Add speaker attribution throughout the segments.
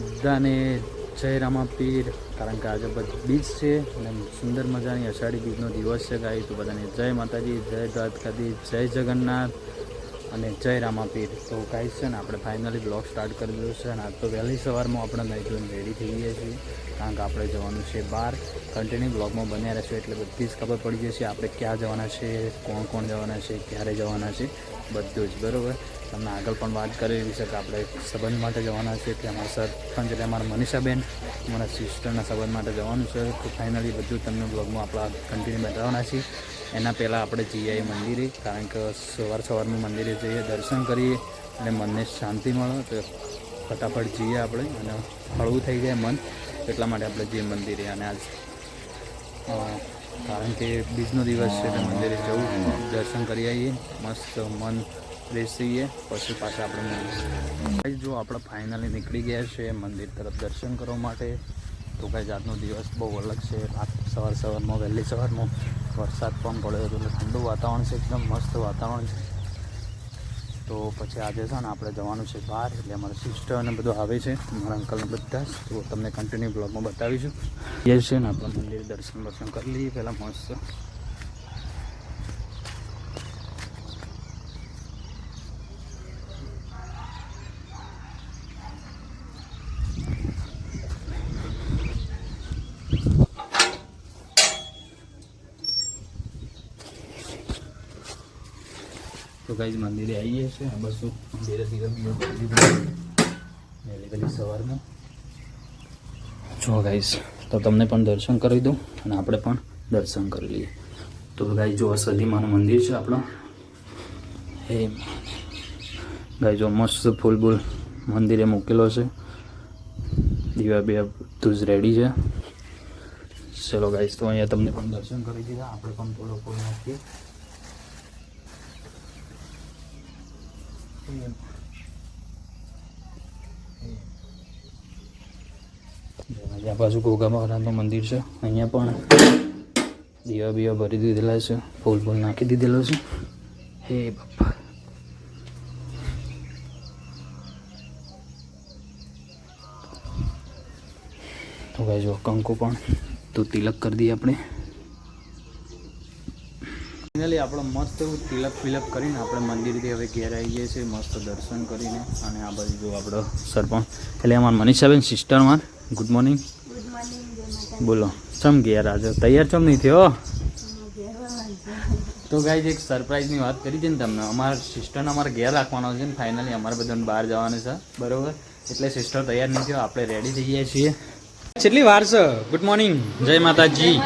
Speaker 1: બધાને જય રામાપીર કારણ કે આજે બીજ છે અને સુંદર મજાની અષાઢી બીજનો દિવસ છે ગાય તો બધાને જય માતાજી, જય દ્વારકાધીશ, જય જગન્નાથ અને જય રામાપીર તો કાંઈ છે ને, આપણે ફાઇનલી બ્લોગ સ્ટાર્ટ કરી દીધો છે અને આજ તો વહેલી સવારમાં આપણે નહીં ધોઈને રેડી થઈ ગયા છીએ. કારણ કે આપણે જવાનું છે બહાર. કન્ટિન્યુ બ્લોગમાં બન્યા રહેશે એટલે બધી જ ખબર પડી જશે આપણે ક્યાં જવાના છે, કોણ કોણ જવાના છે, ક્યારે જવાના છે. બધું જ, બરાબર? તમને આગળ પણ વાત કરી કરેલી છે કે આપણે સંબંધ માટે જવાના છે એટલે અમારા સરપંચ એટલે અમારા મનીષાબેન, અમારા સિસ્ટરના સંબંધ માટે જવાનું છે. તો ફાઇનલી બધું તમને બ્લોગમાં આપણા કન્ટિન્યુ બતાવવાના છીએ. એના પહેલાં આપણે જઈએ મંદિરે, કારણ કે સવાર સવારનું મંદિરે જઈએ, દર્શન કરીએ અને મનને શાંતિ મળે. તો ફટાફટ જઈએ આપણે અને હળવું થઈ જાય મન. એટલા માટે આપણે જઈએ મંદિરે અને આજ કારણ કે બીજનો દિવસ છે એટલે મંદિરે જવું. દર્શન કરી આવીએ. મસ્ત મન થઈએ પછી પાછા આપણે મળીએ. જો આપણે ફાઇનલી નીકળી ગયા છે મંદિર તરફ દર્શન કરવા માટે, તો કાંઈ જાતનો દિવસ બહુ અલગ છે. રાત સવાર સવારમાં, વહેલી સવારમાં વરસાદ પણ પડ્યો હતો. એટલે ઠંડુ વાતાવરણ છે, એકદમ મસ્ત વાતાવરણ છે. તો પછી આજે છે ને આપણે જવાનું છે બહાર, એટલે અમારા સિસ્ટર અને બધું આવે છે, મારા અંકલને બધા. જ તો તમને કન્ટિન્યુ બ્લોગમાં બતાવીશું. એ છે ને આપણે મંદિર દર્શન દર્શન કરી લઈએ, પહેલાં મસ્ત તો ગાઈઝ મંદિરે આવીએ છીએ. બસો ધીરે ધીરે વહેલી વહેલી સવારમાં. જો ગાઈઝ તો તમને પણ દર્શન કરી દઉં અને આપણે પણ દર્શન કરી લઈએ. તો ગાઈ જો સદીમાનું મંદિર છે આપણું. એ ગાઈ જો મસ્ત ફૂલ બૂલ મંદિરે મૂકેલો છે. દીવા બે બધું જ રેડી છે. ચલો ગાઈઝ તો અહીંયા તમને પણ દર્શન કરી દીધા. આપણે પણ થોડો ફૂલ નાખીએ ત્યાં પાછું ગોગા મહારાજનું મંદિર છે અહીંયા પણ દીવા બીવા ભરી દીધેલા છે ફૂલ ફૂલ નાખી દીધેલો છે હે બાપા તો ભાઈ જો કંકુ પણ તો તિલક કરી દઈએ આપણે ફાઇનલી આપણે મસ્ત એવું તિલક ફિલપ કરીને આપણે મંદિરથી હવે ઘેર આવી જઈએ છીએ મસ્ત દર્શન કરીને. અને આ બાજુ જો આપણો સરપંચ. એટલે અમારા મનીષાબેન સિસ્ટર માર ગુડ મોર્નિંગ બોલો ચમ ઘેર આજે? તૈયાર ચમ નહીં થયો? તો ગાઈઝ એક સરપ્રાઈઝની વાત કરી છે ને તમને. અમારા સિસ્ટરને અમારે ઘેર રાખવાનો છે ને ફાઇનલી અમારે બધાને બહાર જવાનું છે. બરાબર? એટલે સિસ્ટર તૈયાર નહીં થયો આપણે રેડી થઈ જઈએ છીએ. કેટલી વાર છે? ગુડ મોર્નિંગ જય માતાજી.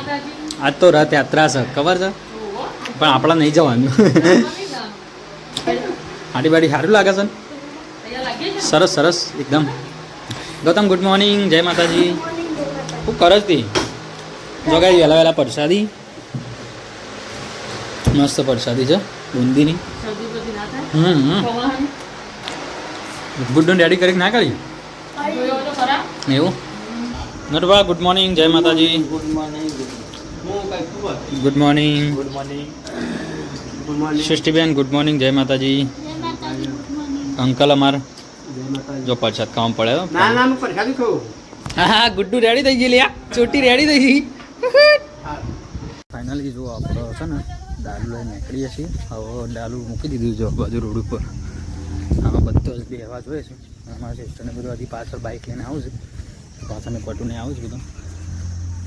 Speaker 1: આજ તો રથયાત્રા છે. ખબર છે? પણ આપણા નહીં જવાનું. આટી બાટી સારું લાગે છે સરસ સરસ એકદમ. ગૌતમ ગુડ મોર્નિંગ જય માતાજી. શું કરસ તી જોગાઈ વહેલા વહેલા પરસાદી. મસ્ત પરસાદી છે બુંદીની. હમ હમ. ગુડ્ડું રેડી કરી ના કરી? એવું? નટવા ગુડ મોર્નિંગ જય Mataji.
Speaker 2: Good morning
Speaker 1: good morning
Speaker 2: good morning
Speaker 1: સૃષ્ટિબેન good morning જય માતાજી. અંકલ અમાર જો પરસાદ કામ પડે હો.
Speaker 2: ના ના હું
Speaker 1: ગુડ્ડુ રેડી થઈ ગઈ લ્યા ચોટી રેડી થઈ ગઈ. ફાઇનલી જો આપણે છે ને ડાલુ લઈ નીકળીએ છીએ. હવે ડાલુ મૂકી દીધું છે બાજુ રોડ ઉપર. આમાં બધો જ બે હવા જોઈએ છે. અમારા સિસ્ટરને બધું હજી પાછળ બાઇક લઈને આવું છે. પાછળ મેં પટુને આવું છું બધું.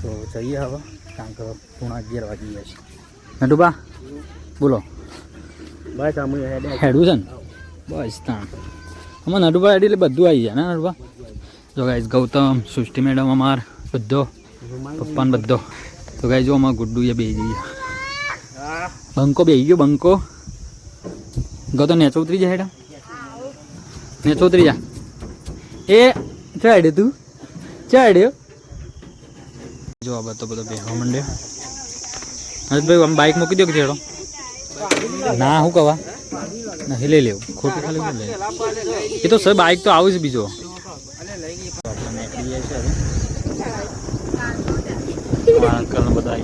Speaker 1: તો જઈએ હવે કારણ કે પૂણા અગિયાર વાગી ગયા છે. નટુબા? બોલો.
Speaker 2: બસ અમે હેડું.
Speaker 1: છે ને? બસ ત્યાં નટુબા હેડી એટલે બધું આવી જાય ને નટુબા જો ગાઈઝ ગૌતમ સૃષ્ટિ મેડમ અમાર બધો પપ્પાને બધો. તો ગાઈ જો અમાર ગુડ્ડુ એ બેસી જઈએ બંકો બેસી ગયો બંકો. ગૌતમ નેચો ઉતરી જાય હેડા. નેચો ઉતરી જા. એ ચડ્યો તું. ચાડ્યો જો આ બધો બધો બેહવા માંડ્યો. હર્ષભાઈ આમ બાઇક મૂકી દો કે છેડો ના શું કવા નહીં લઈ લેવું. ખોટું ખાલી લઈ એ તો સર બાઇક તો આવું છે બીજો. અંકલ બધા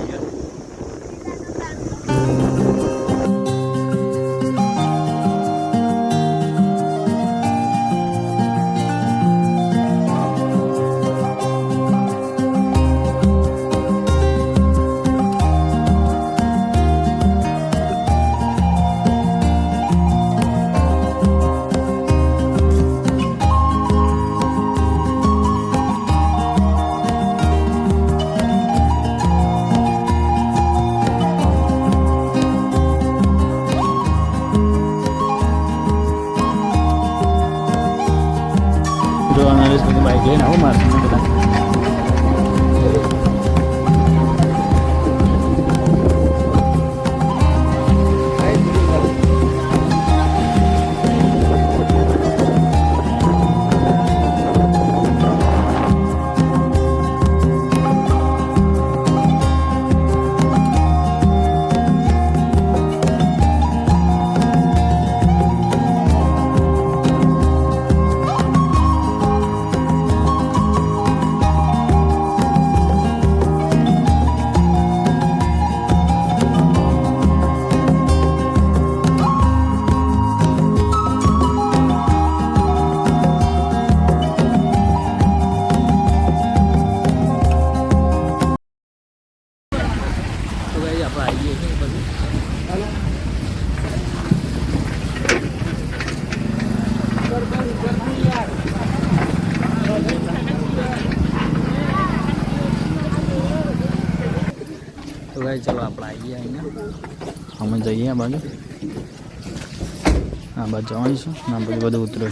Speaker 1: આ બાજુ જવાની છું. ના બધું બધું ઉતરે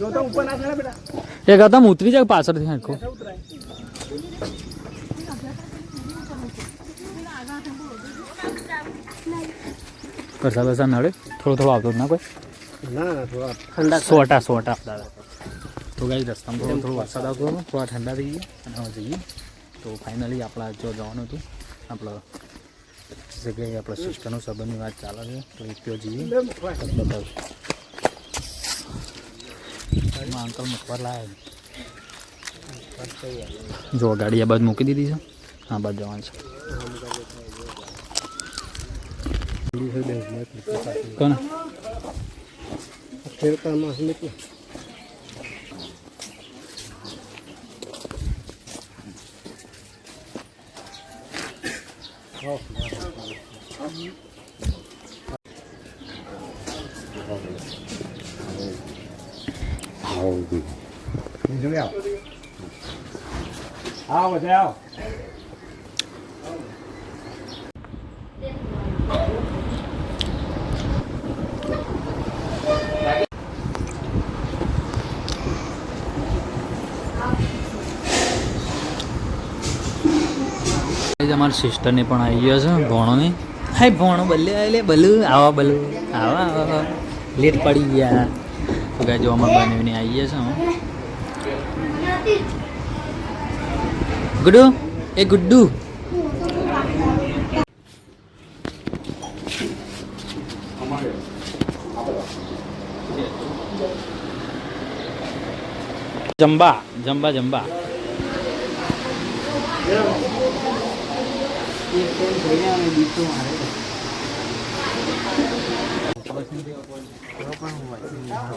Speaker 2: ગૌતમ ઉપર ના
Speaker 1: એ ગૌતમ ઉતરી જાય પાછળથી આખો. વરસાદ વરસાદ નડે? થોડો થોડો આવતો ના કોઈ? સોટા સોટા. દાદા તો ગઈ રસ્તામાં થોડો થોડો વરસાદ આવતો થોડા ઠંડા થઈ ગયા અને હવે જઈએ. તો ફાઇનલી આપણા જો જવાનું હતું, આપણે જગ્યાએ આપણે સિસ્ટરનો સંબંધની વાત ચાલે છે. તો એક ત્યાં જઈએ. બતાવું અંકલ મુખવાર લાવે જો ગાડી આ બાજુ મૂકી દીધી છે. આ બાજુ જવાનું છે. કોને
Speaker 2: ખેડતામાં નીકળે આવો જય આવો
Speaker 1: અમારા સિસ્ટરને પણ આવી ગયો છે, ભણોને. હા ભણો, બલ્લે એટલે બલુ આવા બલુ આવા આવા લેટ પડી ગયા. તો ગાય જો અમારા બનેવીને આવી ગયા છે હું ગુડ્ડુ એ ગુડ્ડુ જંબા જંબા જંબા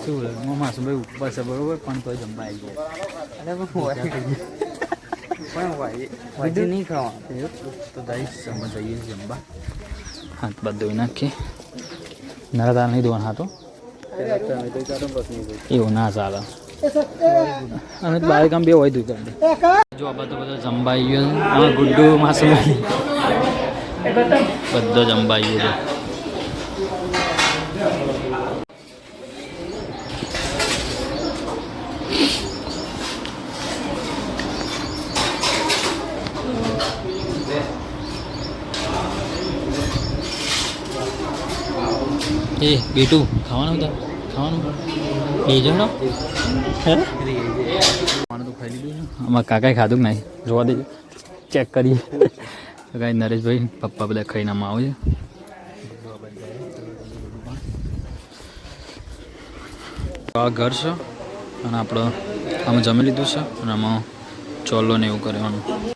Speaker 1: શું રે હું માસુભાઈ ઉપર છે બરોબર પણ તો જઈએ જમવા હાથ બાદ ધોઈ નાખીએ નરદાર નહીં ધોવાના હાથો એવું ના ચાલે અને બાર કામ બે હોય દું કરી જો આ બધો બધો જમવા આવી ગયો ગુડ્ડુ માસુભાઈ બધો જમવાઈ ગયો એ, બેટું, ખાવાનું તો, ખાવાનું એ જણો ખાવાનું તો કાકાએ ખાધું કે નહીં? જોવા દેજો. ચેક કરીએ. કાંઈ નરેશભાઈ, પપ્પા બધા ખાઈને આમાં આવે આ ઘર છે અને આપણે, આમાં જમી લીધું છે અને આમાં ચોલો ને એવું કરવાનું.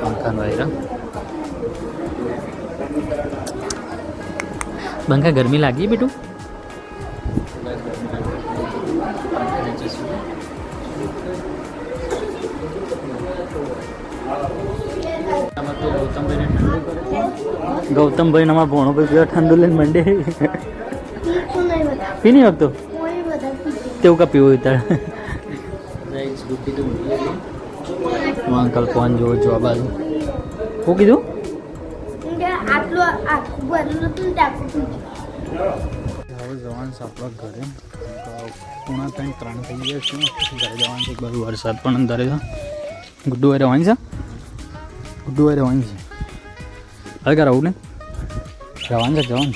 Speaker 1: પંખા વાયરા બંકા ગરમી લાગી બેટું? ગૌતમભાઈ અમારા ભણો ભાઈ પીવા ઠંડુ લઈને મંડે પી નહીં. આપતો તેવું કા પીવું તાર અંકલ ફોન જોઉં છું આ બાજુ. શું કીધું? હવે જવાનું છે આપણા ઘરે. પૂણા ત્રણ ત્રણ થઈ ગયા છે. ઘરે જવાનું છે. એક બાજુ વરસાદ પણ અંધારે છે. ગુડ્ડુ વારે વાંચી છે? ગુડ્ડુ વારે વાંચી છે. હવે ક્યારે આવું ને જવાનું છે જવાનું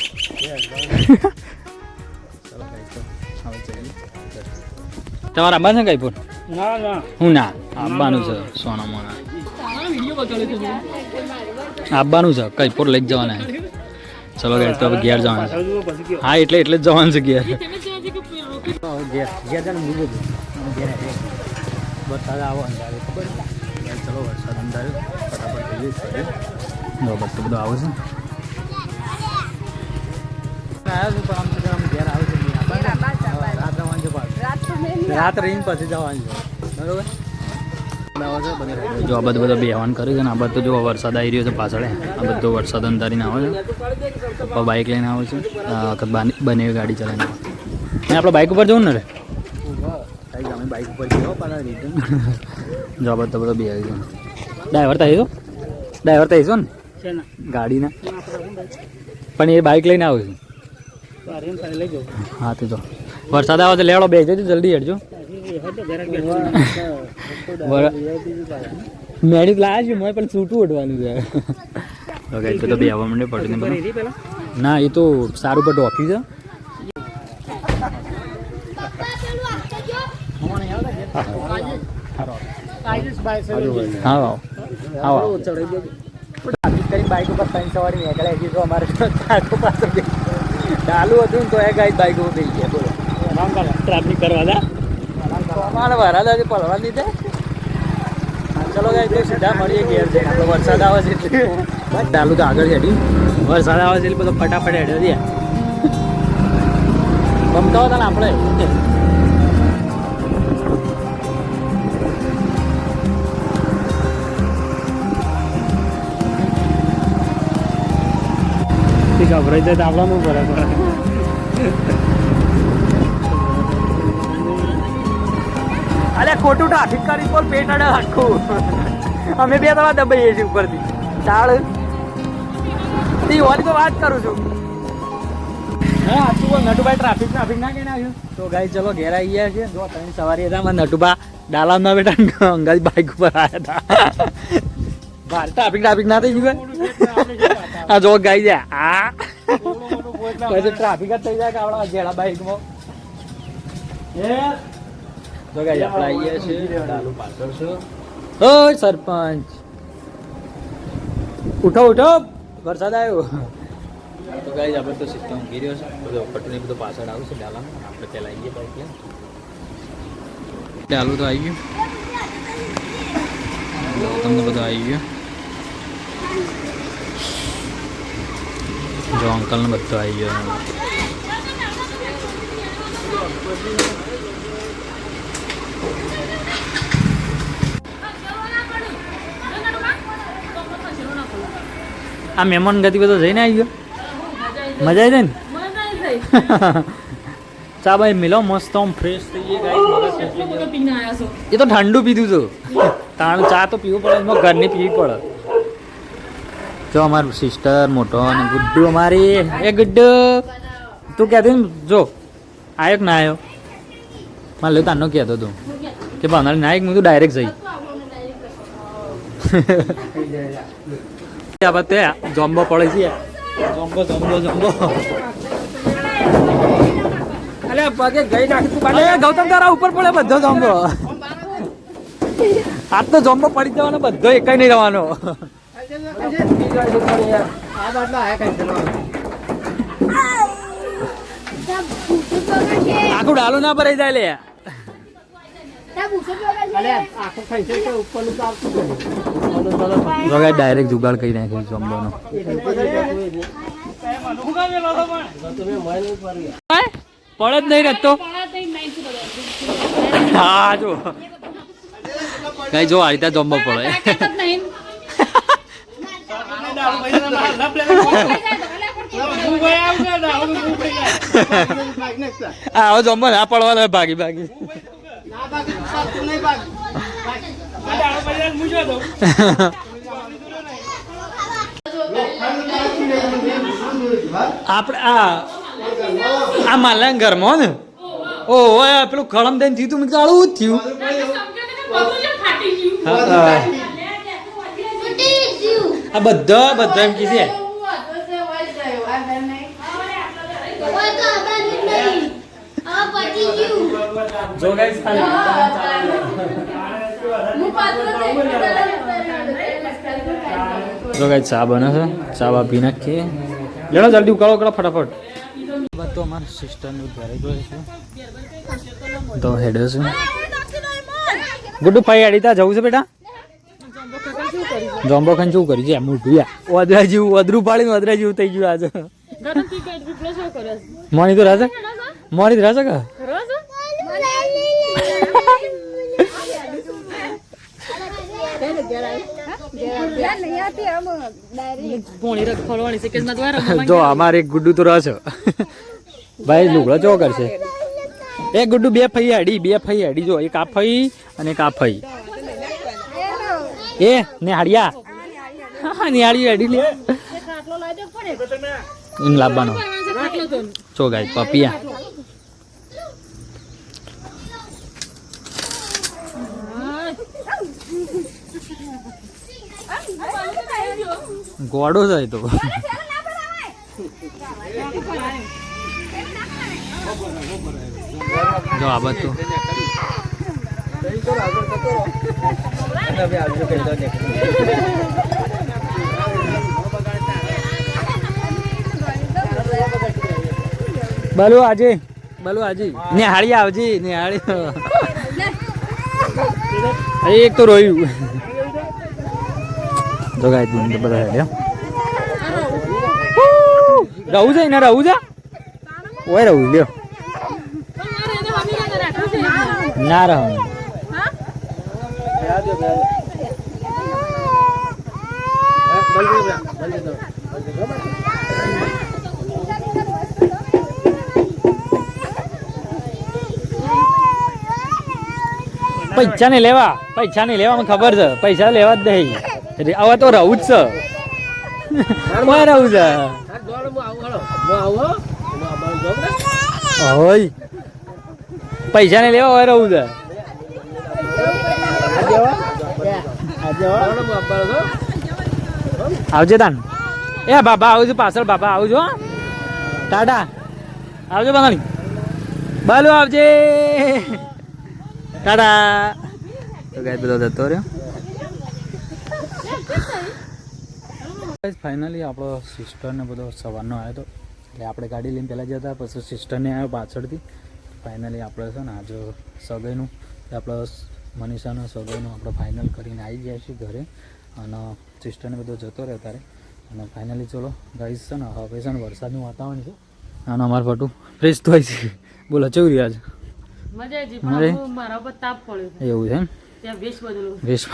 Speaker 1: તમારા છે કઈ પણ
Speaker 2: ના ના.
Speaker 1: હું ના. આવવાનું છે સોના મોના આવવાનું છે કઈ પોર લઈ જવાના. ચલો ગાઈસ તો હવે ઘેર જવાનું છે. હા એટલે એટલે જ જવાનું છે ઘેર. વરસાદ આવો અંધારે ચલો વરસાદ અંધારે ફટાફટ જો બધું આવું છે. આવ્યો છું પણ આમ તો આમ ઘેર આવે છે રાત રહીને પછી જવાનું છે. બરોબર? જો આ બધું બધું બેહવાન કર્યું છે ને આ બધું જો વરસાદ આવી રહ્યો છે પાછળ આ બધો વરસાદ અંધારીને આવે છે. પપ્પા બાઇક લઈને આવે છે. આ વખત બાની- ગાડી ચલાવીને આવે. ને આપણે બાઇક ઉપર જવું ને રે? બાઇક ઉપર જો આ બધો બધો બે આવી ગયો. ડ્રાઈવર તો આવ્યો ડ્રાઈવર તો આવ્યો ને? ગાડીના? પણ એ બાઇક લઈને આવ્યું છે. હા તો જો. વરસાદ આવે તો લેવડો બે જજો જલ્દી હેડજો. મેડિક લાયા છે મોય પણ છૂટું ઉઠવાનું છે. તો તો બે આવવા માંડે
Speaker 2: પેલા?
Speaker 1: ના એ તો સારું પર ઓફિસ છે. હા આવો. આવો ટ્રાફિક કરી બાઇક ઉપર ત્રણ સવારી નીકળે હજી તો અમારે ચાલુ હતું ને તો એ ગાઈ બાઈક ઉપર થઈ ગયા બોલો.
Speaker 2: ટ્રાફિક કરવા દા
Speaker 1: અમારે વરાદ હજી પડવા નહીં દે ચલો ગાઈ તો સીધા મળીએ ઘેર છે આપણો વરસાદ આવે છે એટલે. બસ ચાલુ તો આગળ હેડી વરસાદ આવે છે એટલે બધો ફટાફટ હેડ્યો દે ગમતા હતા ને આપણે.
Speaker 2: ગભરાઈ જાય તો આપણાનું ભરે
Speaker 1: અરે ખોટું ટ્રાફિક કરી પણ પેટ અડે આખું. અમે બે તમારા દબાઈએ છીએ ઉપરથી. ચાલ તી હોરી તો વાત કરું છું. હા આટલું નટુભાઈ ટ્રાફિક ટ્રાફિક ના કહીને આવ્યું? તો ગાઈ ચલો ઘેર ગયા છે જો, ત્રણ સવારી હતા મને નટુભા ડાલામના બેટા અંગાજ બાઇક ઉપર આવ્યા હતા. બહાર ટ્રાફિક ટ્રાફિક ના થઈ ગયું આ જો ગાઈ જાય આ ટ્રાફિક જ થઈ જાય કે આપણા જેડા બાઇકમાં તો ગાઈ આપણે આવીએ છીએ ડાલુ પાછળ છે. ઓય સરપંચ. ઉઠો ઉઠો. વરસાદ આવ્યો. તો ગાઈ આપણે તો સિસ્ટમ ઊંઘી રહ્યો છે. બધો પટની બધો પાછળ આવશે ડાલા આપણે પહેલાં આવીએ બાઈક ડાલુ તો આવી ગયું તમને બધું આવી ગયું જો અંકલ ને બધું આવી ગયો આ મહેમાન ગતિ બધો જઈને આવી ગયો. મજા આવી જાય ને? ચા ભાઈ મિલો મસ્ત આમ ફ્રેશ થઈ ગઈ એ તો ઠંડુ પીધું છું તાણ ચા તો પીવું પડે એમાં ઘરની પીવી પડે. જો અમારું સિસ્ટર મોટો અને ગુડ્ડુ અમારી. એ ગુડ્ડુ તું કહેતી જો આવ્યો કે ના આવ્યો મારે લે તાનો કહેતો તું. કે ભાવનાળી નાયક હું તો ડાયરેક્ટ જઈ. આ બાદ તે જોમ્બો પડે છે. જોમ્બો જોમ્બો જોમ્બો. અલે પગે ગઈ નાખી તું ગૌતમ તારા ઉપર પડે બધો જોમ્બો. આ તો જોમ્બો પડી જવાનો બધો એક નહીં રહેવાનો
Speaker 2: આ બાટલા આયા કઈ
Speaker 1: આખું ડાલો ના ભરાઈ જાય લે.
Speaker 2: તો
Speaker 1: ડાયરેક્ટ જુગાડ કરી નાખ્યો જમવાનો. પડે જ નહીં રહેતો. હા જો કઈ જો આ રીતે જમવો પડે. આવો જમવા ના પડવા ભાગી ભાગી. આપણે આ આ માલા ઘરમાં ને ઓ પેલું કળમ દઈને થયું તું કાળું જ થયું. આ બધા બધા એમ કીધે જો ગાઈસ જો ગાઈસ ચા બને છે. ચા બા પી નાખીએ. લેણો જલ્દી ઉકાળો ઉકાળો ફટાફટ. વાત તો અમારા સિસ્ટરનું ઘરે જોઈએ છે. તો હેડે છે. ગુડુ ભાઈ અડીતા જવું છે બેટા? જોમ્બો ખાન શું કરી છે? એમ મોટું યા. વદરા જેવું વદરું પાડીને વદરા જેવું થઈ ગયું આજે. મોની તો રહેશે મોની તો રહેશે કે? જો અમારે એક ગુડ્ડુ તો રહેશે ભાઈ લુગડો ચો કરશે એ ગુડ્ડુ બે ફઈ અડી બે ફઈ અડી જો એક આ ફઈ અને એક આ ફઈ એ નિહાળિયા. હા નિહાળી અડી લે. લાવવાનો. ચો ગાય પપિયા. ગોડો જાય તો. જો આ બધું. બાલુ આજે બલુ આજે. નિહાળી આવજી નિહાળી. એક તો રોયું. જો ગાય બધા હેડ્યા રહું છે ને રહું છે? ઓય રહું લ્યો. ના રહું પૈસા નહીં લેવા પૈસા નહીં લેવા મને ખબર છે. પૈસા લેવા જ નહીં. હવે તો રહું જ છે. ઓય રહું છે? હોય પૈસા ને લેવા હોય રહું છે. આવજે તાન. એ બાબા, આવજો પાછળ, બાબા, આવજો. હો. ટાટા. આવજો બંગાળી. બાલુ, આવજે. ટાટા. તો ગાય બધો જતો રહ્યો. ફાઇનલી આપણો સિસ્ટરને બધો સવારનો આવ્યો હતો એટલે આપણે ગાડી લઈને પહેલાં જતા પછી સિસ્ટરને આવ્યો પાછળથી. ફાઇનલી આપણે છે ને આજે સગાઈનું આપણે મનીષાનો સગાઈનું આપણે ફાઇનલ કરીને આવી ગયા છીએ ઘરે. અને સિસ્ટરને બધો જતો રહ્યો તારે. અને ફાઇનલી ચલો ગાઈઝ છે ને હવે છે ને વરસાદનું વાતાવરણ છે. અને અમારું ફટું ફ્રેશ તો હોય છે. બોલો કેવું રહ્યા છે. એવું છે એમ?
Speaker 3: વેશ
Speaker 1: વેશ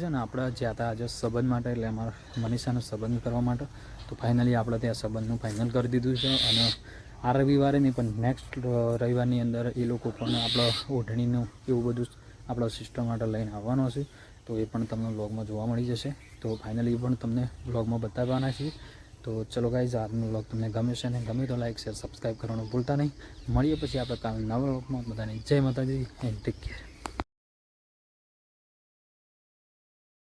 Speaker 1: છે. ને, આપણે જ્યાં હતા આજે સંબંધ માટે, એટલે અમારા મનીષાનો સંબંધ કરવા માટે, તો ફાઇનલી આપણે ત્યાં સંબંધનું ફાઇનલ કરી દીધું છે. અને આ રવિવારે નહીં, પણ નેક્સ્ટ રવિવારની અંદર એ લોકો પણ આપણા ઓઢણીનું એવું બધું આપણા સિસ્ટમ માટે લઈને આવવાનો છે. તો એ પણ તમને બ્લોગમાં જોવા મળી જશે. તો ફાઇનલી પણ તમને બ્લોગમાં બતાવવાના છીએ. તો ચલો ગાઈઝ આજનો બ્લોગ તમને ગમે છે ને ગમે તો લાઈક શેર સબસ્ક્રાઈબ કરવાનું ભૂલતા નહીં. મળીએ પછી આપણે કાલ નવા બ્લોગમાં બધાને જય માતાજી એન્ડ ટેક કેર